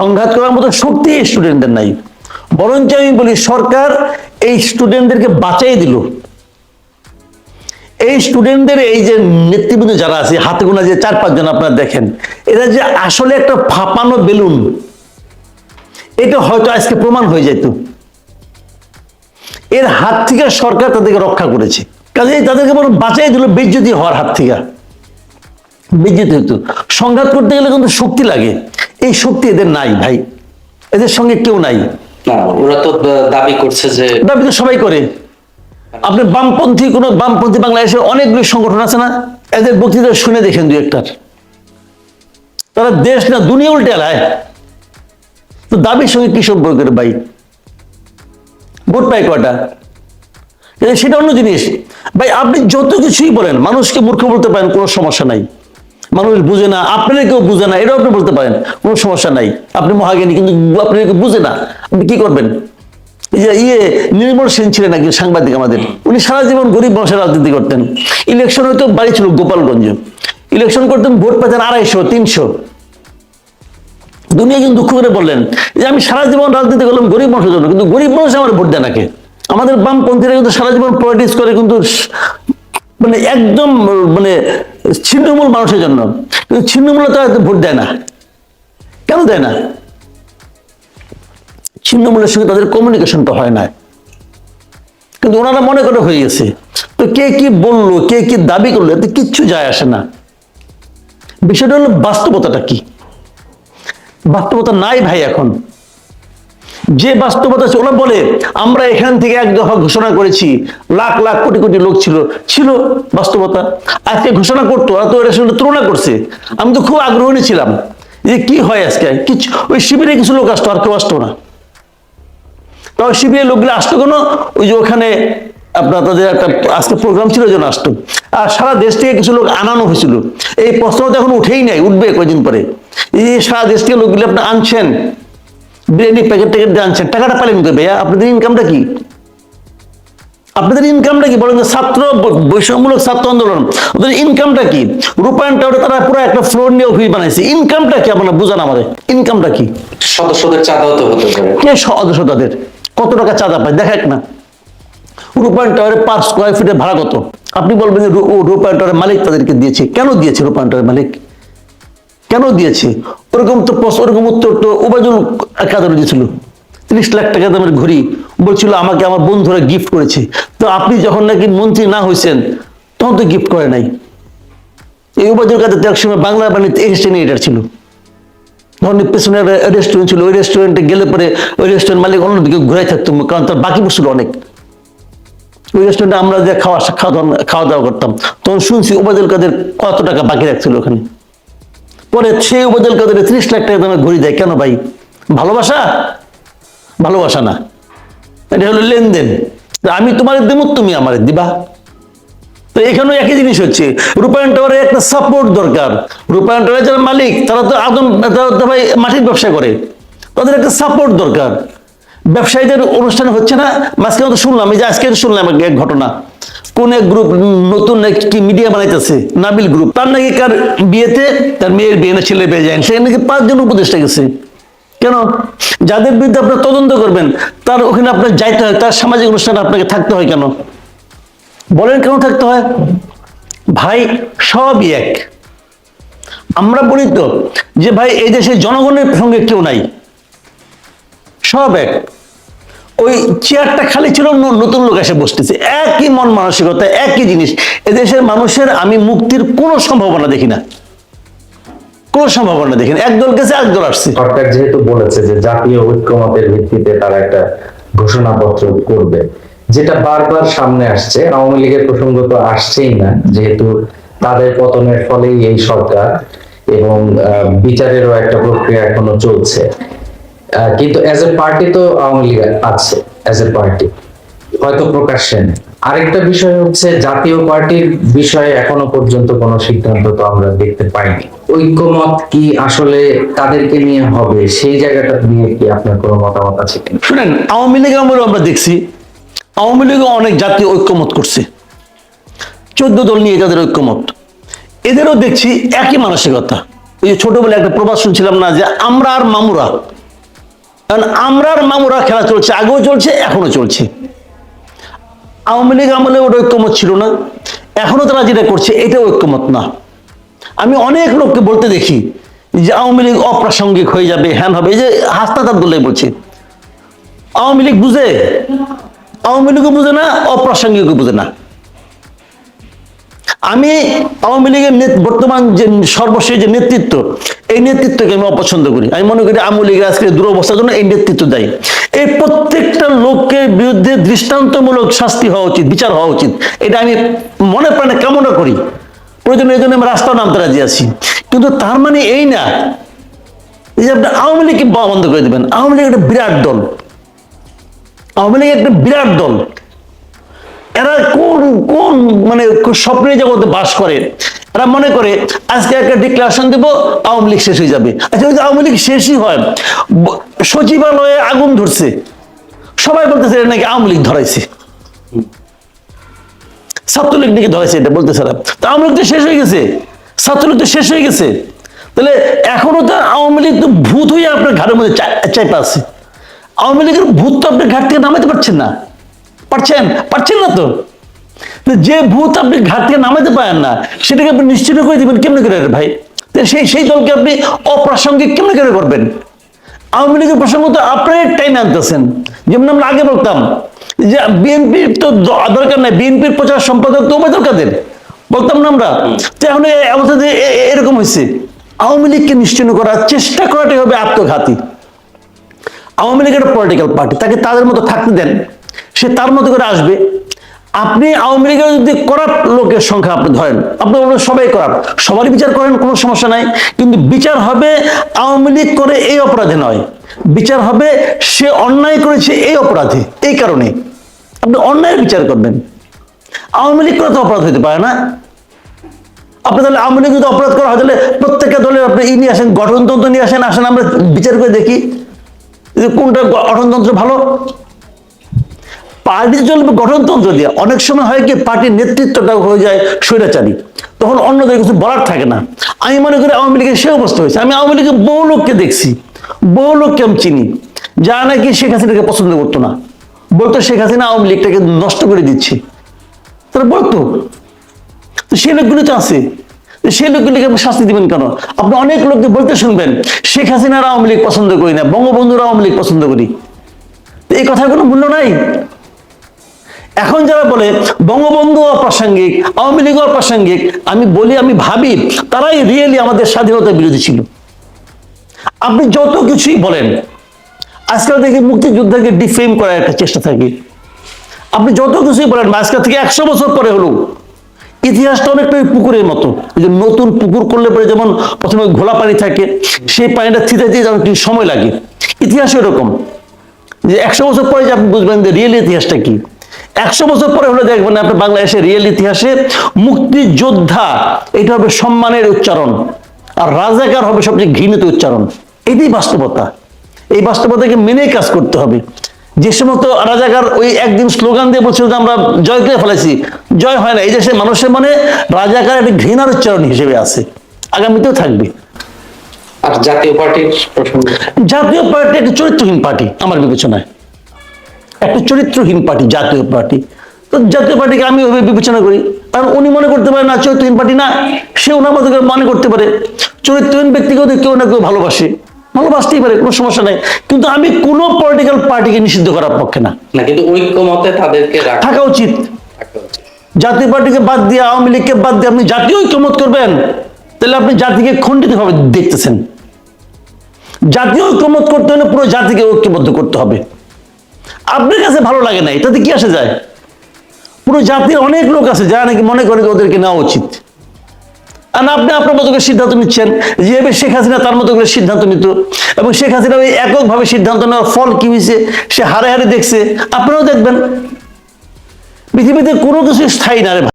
সংঘাত করার মতো শক্তি স্টুডেন্টদের নাই। বরঞ্চ আমি বলি সরকার এই স্টুডেন্টদেরকে বাঁচাই দিল। এই স্টুডেন্টদের এই যে নেতৃবৃন্দ যারা আছে, হাতে গোনা যে চার পাঁচজন আপনারা দেখেন, এরা যে আসলে একটা ফাঁপানো বেলুন। এটা হয়তো আজকে প্রমাণ হয়ে যেত এর হাত থেকে সরকার তাদেরকে রক্ষা করেছে। কাজেই তাদেরকে বরং বাঁচাই দিল বেজ্জতি হওয়ার হাত থেকে। বেজ্জতি হতো সংঘাত করতে গেলে কিন্তু শক্তি লাগে। এই শক্তি এদের নাই ভাই। এদের সঙ্গে কেউ নাই। ওরা তো দাবি করছে যে দাবি তো সবাই করে। আপনি বামপন্থী কোন বামপন্থী বাংলাদেশে অনেকগুলি সংগঠন আছে না? এদের বক্তৃতা শুনে দেখেন দু একটার। তারা দেশ না দুনিয়া উল্টে এলায় তো দাবির সঙ্গে কি সম্পর্কের ভাই? ভোট পাই কয়টা? কিন্তু সেটা অন্য জিনিস। ভাই আপনি যত কিছুই বলেন মানুষকে মূর্খ বলতে পারেন কোনো সমস্যা নাই। মানুষ বুঝে না আপনারা কেউ বুঝে না, এটাও আপনি বলতে পারেন, কোনো সমস্যা নাই। আপনি মহাজ্ঞানী, কিন্তু আপনি বুঝে না, আপনি কি করবেন? ইয়ে নির্মল সেন ছিলেন একজন সাংবাদিক আমাদের, উনি সারা জীবন গরিব মানুষের রাজনীতি করতেন। ইলেকশন হয়তো বাড়ি ছিল গোপালগঞ্জ। ইলেকশন করতেন, ভোট পেতেন আড়াইশো, তিনশো। দুনিয়া কিন্তু দুঃখ করে বললেন, যে আমি সারা জীবন রাজনীতি করলাম গরিব মানুষের জন্য, কিন্তু গরিব মানুষ আমার ভোট দেয় নাকি আমাদের বামপন্থীরা কিন্তু সারা জীবন পলিটিক্স করে, কিন্তু মানে একদম মানে ছিন্নমূল মানুষের জন্য। কিন্তু ছিন্নমূল তারা ভোট দেয় না। কেন দেয় না? ছিন্নমূলের সঙ্গে তাদের কমিউনিকেশনটা হয় না। কিন্তু ওনারা মনে করে হয়ে গেছে। তো কে কি বলল, কে কি দাবি করল, এতে কিচ্ছু যায় আসে না। বিষয়টা হলো বাস্তবতাটা কি? বাস্তবতা নাই ভাই এখন। যে বাস্তবতা ওরা বলে, আমরা এখান থেকে এক দফা ঘোষণা করেছি, লাখ লাখ কোটি কোটি লোক ছিল ছিল বাস্তবতা। আজকে ঘোষণা করতো, ওরা তো এর সঙ্গে তুলনা করছে। আমি তো খুব আগ্রহী ছিলাম যে কি হয় আজকে। কিছু, ওই শিবিরে কিছু লোক আসতো, আর কেউ আসতো না। তবে শিবিরের লোকগুলো আসতো কেন? ওই যে ওখানে আপনার তাদের একটা আজকে প্রোগ্রাম ছিল জন্য আসতো। আর সারা দেশ থেকে কিছু লোক আনানো হয়েছিল। এই প্রশ্ন তো এখন উঠেই নাই, উঠবে কয়দিন পরে। এই সারা দেশ থেকে লোকগুলো আপনি আনছেন বিরিয়ানি প্যাকেট ট্যাকেট আনছেন টাকাটা পালেন তো ভাইয়া? আপনাদের ইনকামটা কি? আপনাদের ইনকামটা কি? বলেন ছাত্র বৈষম্যমূলক ছাত্র আন্দোলন। ওদের ইনকামটা কি? রূপায়ণ টাওয়ারে তারা পুরো একটা ফ্লোর নিয়ে অফিস বানাইছে। ইনকামটা কি আপনারা বুঝান আমাদের ইনকামটা কি? সদস্যদের চাঁদাও তো হতে পারে। কে সদস্য তাদের কত টাকা চাঁদা পায়? দেখাক না। রূপায়ণ টাওয়ারে পার স্কোয়ার ফিটের ভাড়া কত? আপনি বলবেন যে রূপায়ণ টাওয়ারের মালিক তাদেরকে দিয়েছে। কেন দিয়েছে রূপায়ণ টাওয়ারের মালিক? কেন দিয়েছে? ওরকম তো ওরকম উত্তর তো ওবায়দুল কাদের দিয়েছিল। ত্রিশ লাখ টাকা দামের ঘড়ি বলছিল, আমাকে আমার বন্ধুরা গিফট করেছে। তো আপনি যখন নাকি মন্ত্রী না হয়েছেন, তখন তো গিফট করে নাই। এই ওবায়দুল কাদের তো একসময় বাংলা বাণিজ্য এক্সটেনিয়েটার ছিল। ধরনের পেছনে রেস্টুরেন্ট ছিল, ওই রেস্টুরেন্টে গেলে পরে ওই রেস্টুরেন্ট মালিক অন্যদিকে ঘুরাই থাকতো, কারণ তার বাকি বসছিল অনেক। ওই রেস্টুরেন্টে আমরা যে খাওয়া খাওয়া দাওয়া- খাওয়া দাওয়া করতাম, তখন শুনছি ওবায়দুল কাদের কত টাকা বাকি রাখছিল ওখানে। পরে সেই ওবায়দুল কাদের ত্রিশ লাখ টাকা দামে ঘুরি দেয়। কেন ভাই? ভালোবাসা? ভালোবাসা না। এটা হলো লেনদেন। আমি তোমার দেবো তুমি আমার দিবা। তো এখানেও একই জিনিস হচ্ছে। রূপায়ণ টাওয়ারে একটা সাপোর্ট দরকার। রূপায়ণ টাওয়ারের যারা মালিক, তারা তো আদম, তারা ভাই মাটির ব্যবসা করে। তাদের একটা সাপোর্ট দরকার। ব্যবসায়ীদের অনুষ্ঠান হচ্ছে না? মাঝখানে তো শুনলাম, এই যে আজকে শুনলাম এক ঘটনা। কোন এক গ্রুপ নতুন একটি মিডিয়া বানাইতেছে? নাবিল গ্রুপ তার নাকি কার বিয়েতে তার মেয়ের বিয়ে না ছেলে বিয়ে যায় সেখানে নাকি পাঁচজন উপদেষ্টা গেছে। কেন? যাদের বিরুদ্ধে আপনার তদন্ত করবেন, তার ওখানে আপনার যাইতে হয়, তার সামাজিক অনুষ্ঠানে আপনাকে থাকতে হয় কেন? বলেন কেন থাকতে হয়? ভাই, সবই এক। আমরা বলি তো যে, ভাই, এই দেশে জনগণের সঙ্গে কেউ নাই। সব এক। ওই চেয়ারটা খালি ছিল নতুন লোক এসে বসতেছে। একই মন মানসিকতা, একই জিনিস। এদেশের মানুষের আমি মুক্তির কোনো সম্ভাবনা দেখি না। সম্ভাবনা একদল গেছে একদল আসছে। সরকার যেহেতু বলেছে যে জাতীয় ঐক্যমতের ভিত্তিতে তারা একটা ঘোষণাপত্র করবে, যেটা বারবার সামনে আসছে, আওয়ামী লীগের প্রসঙ্গ তো আসছেই না, যেহেতু তাদের পতনের ফলেই এই সরকার এবং বিচারেরও একটা প্রক্রিয়া এখনও চলছে। কিন্তু অ্যাজ এ পার্টি তো আওয়ামী লীগ আছে অ্যাজ এ পার্টি হয়তো প্রকাশ্যে আরেকটা বিষয় হচ্ছে, জাতীয় পার্টির বিষয়ে এখনও পর্যন্ত কোনো সিদ্ধান্ত তো আমরা দেখতে পাইনি। ঐক্যমত কি আসলে তাদেরকে নিয়ে হবে, সেই জায়গাটা নিয়ে কি আপনার কোনো মতামত আছে কিনা? শুনেন, আওয়ামী লীগ আমলেও আমরা দেখছি, আওয়ামী লীগও অনেক জাতীয় ঐক্যমত করছে। চোদ্দ দল নিয়ে তাদের ঐক্যমত। এদেরও দেখছি একই মানসিকতা। ওই ছোটবেলায় একটা প্রবাদ শুনছিলাম না যে আমরা আর মামুরা। কারণ আমরা আর মামুরা খেলা চলছে, আগেও চলছে এখনও চলছে। আওয়ামী লীগ আমলে ওটা ঐক্যমত ছিল না এখনও তারা যেটা করছে এটা ঐক্যমত না। আমি অনেক লোককে বলতে দেখি যে আওয়ামী লীগ অপ্রাসঙ্গিক হয়ে যাবে, হ্যান হবে, এই যে হাসনা তার বলে বলছে। আওয়ামী লীগ বুঝে? আওয়ামী লীগও বুঝে না, অপ্রাসঙ্গিকও বুঝে না। আমি আওয়ামী লীগের বর্তমান যে সর্বশেষ যে নেতৃত্ব, এই নেতৃত্বকে আমি অপছন্দ করি। আমি মনে করি আওয়ামী লীগের আজকে দুরবস্থার জন্য এই নেতৃত্ব দেয়। এই প্রত্যেকটা লোকের বিরুদ্ধে দৃষ্টান্তমূলক শাস্তি হওয়া উচিত, বিচার হওয়া উচিত। এটা আমি মনে প্রাণে কামনা করি। প্রয়োজনে এই জন্য আমি রাস্তাও নামতে রাজি আছি। কিন্তু তার মানে এই না এই যে আপনি আওয়ামী লীগকে বন্ধ করে দেবেন। আওয়ামী লীগ একটা বিরাট দল। আওয়ামী লীগ একটা বিরাট দল। এরা কোন কোন মানে স্বপ্নের জগতে বাস করে? এরা মনে করে, আজকে একটা ডিক্লারেশন দেব, আওয়ামী লীগ শেষ হয়ে যাবে। আচ্ছা আওয়ামী লীগ শেষই হয়। সচিবালয়ে আগুন ধরছে। সবাই বলতেছে এটা নাকি আওয়ামী লীগ ধরাইছে। ছাত্রলীগ নাকি ধরাইছে এটা বলতেছে এরা তা আওয়ামী লীগ তো শেষ হয়ে গেছে। ছাত্রলীগ তো শেষ হয়ে গেছে। তাহলে এখনও তো আওয়ামী লীগ তো ভূত হয়ে আপনার ঘাটের মধ্যে চাই- চাইপা আছে। আওয়ামী লীগের ভূত তো আপনি ঘাট থেকে নামাতে পারছেন না। পারছেন? পারছেন না তো? যে ভূত আপনি ঘাট থেকে নামাতে পারেন না, সেটাকে আপনি নিশ্চিত করে দিবেন কেমনে করে ভাই? সেই সেই দলকে আপনি অপ্রাসঙ্গিক কেমনে করে করবেন? আওয়ামী লীগের প্রসঙ্গ তো আপনারাই টাইম আনতেছেন। যেমন আমরা আগে বলতাম যে বিএনপির তো দরকার নাই, বিএনপির প্রচার সম্পাদক তো ওবায়দুল কাদের বলতাম না আমরা? তো এখন এ- এরকম হয়েছে আওয়ামী লীগকে নিশ্চিন্ন করার চেষ্টা করাটাই হবে আত্মঘাতী। আওয়ামী লীগের পলিটিক্যাল পার্টি তাকে তাদের মতো থাকতে দেন। সে তার মতো করে আসবে। আপনি আওয়ামী লীগের যদি করাপ লোকের সংখ্যা আপনি ধরেন, আপনি বলবেন সবাই করাপ সবারই বিচার করেন, কোনো সমস্যা নাই। কিন্তু বিচার হবে আওয়ামী লীগ করে এই অপরাধে নয়। বিচার হবে সে অন্যায় করেছে এই অপরাধে, এই কারণে। আপনি অন্যায়ের বিচার করবেন। আওয়ামী লীগ করে তো অপরাধ হতে পারে না। আপনি তাহলে আওয়ামী লীগ যদি অপরাধ করা হয়, তাহলে প্রত্যেকটা দলের আপনি ই নিয়ে আসেন, গঠনতন্ত্র নিয়ে আসেন আসেন, আমরা বিচার করে দেখি। কোনটা গঠনতন্ত্র ভালো পার্টি চলবে গঠনতন্ত্র দিয়ে। অনেক সময় হয় কি, পার্টির নেতৃত্বটা হয়ে যায় স্বৈরাচারী। তখন অন্যদের কিছু বলার থাকে না। আমি মনে করি আওয়ামী লীগের সে অবস্থা হয়েছে। আমি আওয়ামী লীগের বহু লোককে দেখছি, বহু লোককে আমি চিনি। যারা নাকি শেখ হাসিনাকে পছন্দ করতো না। বলতো শেখ হাসিনা আওয়ামী লীগটাকে নষ্ট করে দিচ্ছে। তারা বলতো, তো সেই লোকগুলো তো আছে। সেই লোকগুলিকে আপনি শাস্তি দিবেন কেন? আপনি অনেক লোককে বলতে শুনবেন, শেখ হাসিনার আওয়ামী লীগ পছন্দ করি না, বঙ্গবন্ধুর আওয়ামী লীগ পছন্দ করি। এই কথার কোনো মূল্য নাই। এখন যারা বলে বঙ্গবন্ধু অপ্রাসঙ্গিক, আওয়ামী লীগ অপ্রাসঙ্গিক, আমি বলি, আমি ভাবি, তারাই রিয়েলি আমাদের স্বাধীনতা বিরোধী ছিল। আপনি যত কিছুই বলেন, আজকাল থেকে মুক্তিযোদ্ধাকে ডিফেম করার একটা চেষ্টা থাকে। আপনি যত কিছুই বলেন, আজকাল থেকে একশো বছর পরে হলো, ইতিহাসটা অনেকটা পুকুরের মতো। যে নতুন পুকুর করলে পরে যেমন প্রথমে ঘোলা পানি থাকে, সেই পানিটা থিতে দিয়ে যেমন একটু সময় লাগে। ইতিহাস এরকম যে একশো বছর পরে যে আপনি বুঝবেন যে রিয়েল ইতিহাসটা কি। একশো বছর পরে হলে দেখবেন আপনি বাংলাদেশের রিয়েল ইতিহাসে মুক্তিযোদ্ধা এটা হবে সম্মানের উচ্চারণ। আর রাজাকার হবে সবচেয়ে ঘৃণিত উচ্চারণ। এটাই বাস্তবতা। এই বাস্তবতাকে মেনে কাজ করতে হবে। যে সমস্ত রাজাকার ওই একদিন স্লোগান দিয়ে বলছিল যে আমরা জয় করে ফেলেছি জয় হয় না। এই দেশের মানুষের মনে রাজাকার একটা ঘৃণার উচ্চারণ হিসেবে আছে। আগামীতেও থাকবে। আর জাতীয় পার্টির জাতীয় পার্টি একটা চরিত্রহীন পার্টি আমার বিবেচনায়। একটা চরিত্রহীন পার্টি জাতীয় পার্টি। তো জাতীয় পার্টিকে আমি ওইভাবে বিবেচনা করি। কারণ উনি মনে করতে পারে না চরিত্রহীন পার্টি না সে ওনার মতো মনে করতে পারে। চরিত্রহীন ব্যক্তিকেও তো কেউ না কেউ ভালোবাসে। ভালোবাসতেই পারে কোনো সমস্যা নাই। কিন্তু আমি কোনো পলিটিক্যাল পার্টিকে নিষিদ্ধ করার পক্ষে না। না কিন্তু ঐক্যমতে তাদেরকে থাকা উচিত। থাকা উচিত। জাতীয় পার্টিকে বাদ দিয়ে আওয়ামী লীগকে বাদ দিয়ে আপনি জাতীয় ঐক্যমত করবেন তাহলে আপনি জাতিকে খণ্ডিত ভাবে দেখতেছেন। জাতীয় ঐক্যমত করতে হলে পুরো জাতিকে ঐক্যবদ্ধ করতে হবে। আপনার কাছে ভালো লাগে না, এটাতে কি আসে যায়? পুরো জাতির অনেক লোক আছে যারা নাকি মনে করে ওদেরকে নেওয়া উচিত। আর আপনি আপনার মতো করে সিদ্ধান্ত নিচ্ছেন যেভাবে শেখ হাসিনা তার মতো করে সিদ্ধান্ত নিত, এবং শেখ হাসিনা ওই এককভাবে সিদ্ধান্ত নেওয়ার ফল কি হয়েছে, সে হারে হারে দেখছে, আপনারাও দেখবেন। পৃথিবীতে কোনো কিছু স্থায়ী না রে।